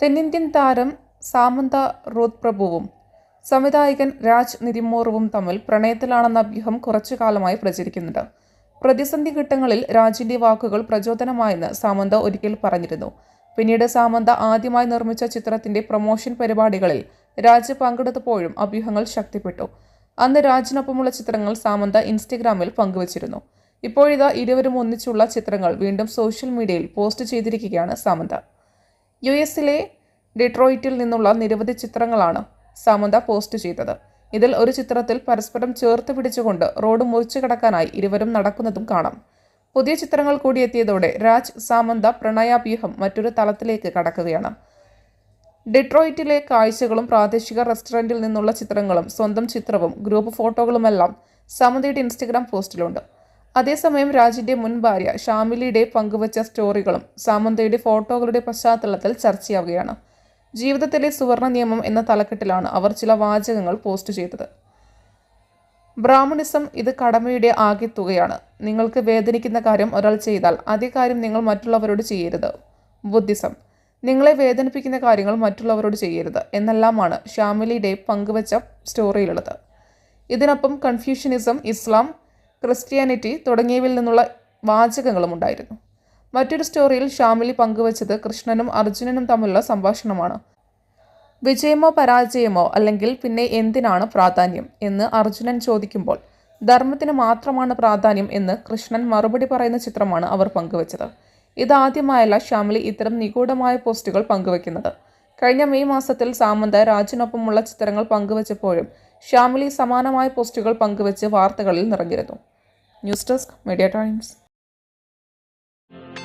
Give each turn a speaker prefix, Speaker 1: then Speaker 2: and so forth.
Speaker 1: തെന്നിന്ത്യൻ താരം സാമന്ത റോത് പ്രഭുവും സംവിധായകൻ രാജ് നിരിമോറുവും തമ്മിൽ പ്രണയത്തിലാണെന്ന അഭ്യൂഹം കുറച്ചു കാലമായി പ്രചരിക്കുന്നുണ്ട്. പ്രതിസന്ധി ഘട്ടങ്ങളിൽ രാജിന്റെ വാക്കുകൾ പ്രചോദനമായെന്ന് സാമന്ത ഒരിക്കൽ പറഞ്ഞിരുന്നു. പിന്നീട് സാമന്ത ആദ്യമായി നിർമ്മിച്ച ചിത്രത്തിന്റെ പ്രൊമോഷൻ പരിപാടികളിൽ രാജ് പങ്കെടുത്തപ്പോഴും അഭ്യൂഹങ്ങൾ ശക്തിപ്പെട്ടു. അന്ന് രാജിനൊപ്പമുള്ള ചിത്രങ്ങൾ സാമന്ത ഇൻസ്റ്റഗ്രാമിൽ പങ്കുവച്ചിരുന്നു. ഇപ്പോഴിതാ ഇരുവരും ഒന്നിച്ചുള്ള ചിത്രങ്ങൾ വീണ്ടും സോഷ്യൽ മീഡിയയിൽ പോസ്റ്റ് ചെയ്തിരിക്കുകയാണ് സാമന്ത. യു എസിലെ ഡിട്രോയിറ്റിൽ നിന്നുള്ള നിരവധി ചിത്രങ്ങളാണ് സാമന്ത പോസ്റ്റ് ചെയ്തത്. ഇതിൽ ഒരു ചിത്രത്തിൽ പരസ്പരം ചേർത്ത് പിടിച്ചുകൊണ്ട് റോഡ് മുറിച്ചു കടക്കാനായി ഇരുവരും നടക്കുന്നതും കാണാം. പുതിയ ചിത്രങ്ങൾ കൂടി എത്തിയതോടെ രാജ് സാമന്ത പ്രണയാഭ്യൂഹം മറ്റൊരു തലത്തിലേക്ക് കടക്കുകയാണ്. ഡിട്രോയിറ്റിലെ കാഴ്ചകളും പ്രാദേശിക റെസ്റ്റോറന്റിൽ നിന്നുള്ള ചിത്രങ്ങളും സ്വന്തം ചിത്രവും ഗ്രൂപ്പ് ഫോട്ടോകളുമെല്ലാം സാമന്തയുടെ ഇൻസ്റ്റഗ്രാം പോസ്റ്റിലുണ്ട്. അതേസമയം രാജിന്റെ മുൻ ഭാര്യ ഷാമിലിയുടെ പങ്കുവച്ച സ്റ്റോറികളും സാമന്തയുടെ ഫോട്ടോകളുടെ പശ്ചാത്തലത്തിൽ ചർച്ചയാവുകയാണ്. ജീവിതത്തിലെ സുവർണ നിയമം എന്ന തലക്കെട്ടിലാണ് അവർ ചില വാചകങ്ങൾ പോസ്റ്റ് ചെയ്തത്. ബ്രാഹ്മണിസം ഇത് കടമയുടെ ആകെ തുകയാണ് നിങ്ങൾക്ക് വേദനിക്കുന്ന കാര്യം ഒരാൾ ചെയ്താൽ അതേ കാര്യം നിങ്ങൾ മറ്റുള്ളവരോട് ചെയ്യരുത്. ബുദ്ധിസം. നിങ്ങളെ വേദനിപ്പിക്കുന്ന കാര്യങ്ങൾ മറ്റുള്ളവരോട് ചെയ്യരുത് എന്നെല്ലാമാണ് ഷാമിലി ഷാമിലിയുടെ പങ്കുവച്ച സ്റ്റോറിയിലുള്ളത്. ഇതിനൊപ്പം കൺഫ്യൂഷനിസം ഇസ്ലാം ക്രിസ്ത്യാനിറ്റി തുടങ്ങിയവയിൽ നിന്നുള്ള വാചകങ്ങളും ഉണ്ടായിരുന്നു മറ്റൊരു സ്റ്റോറിയിൽ ഷാമിലി പങ്കുവച്ചത് കൃഷ്ണനും അർജുനനും തമ്മിലുള്ള സംഭാഷണമാണ്. വിജയമോ പരാജയമോ അല്ലെങ്കിൽ പിന്നെ എന്തിനാണ് പ്രാധാന്യം എന്ന് അർജുനൻ ചോദിക്കുമ്പോൾ ധർമ്മത്തിന് മാത്രമാണ് പ്രാധാന്യം എന്ന് കൃഷ്ണൻ മറുപടി പറയുന്ന ചിത്രമാണ് അവർ പങ്കുവച്ചത്. ഇതാദ്യമായല്ല ഷാമിലി ഇത്തരം നിഗൂഢമായ പോസ്റ്റുകൾ പങ്കുവെക്കുന്നത് കഴിഞ്ഞ മെയ് മാസത്തിൽ സാമന്ത രാജിനൊപ്പമുള്ള ചിത്രങ്ങൾ പങ്കുവച്ചപ്പോഴും ഷാമിലി സമാനമായ പോസ്റ്റുകൾ പങ്കുവച്ച് വാർത്തകളിൽ നിറഞ്ഞിരുന്നു. News desk media times.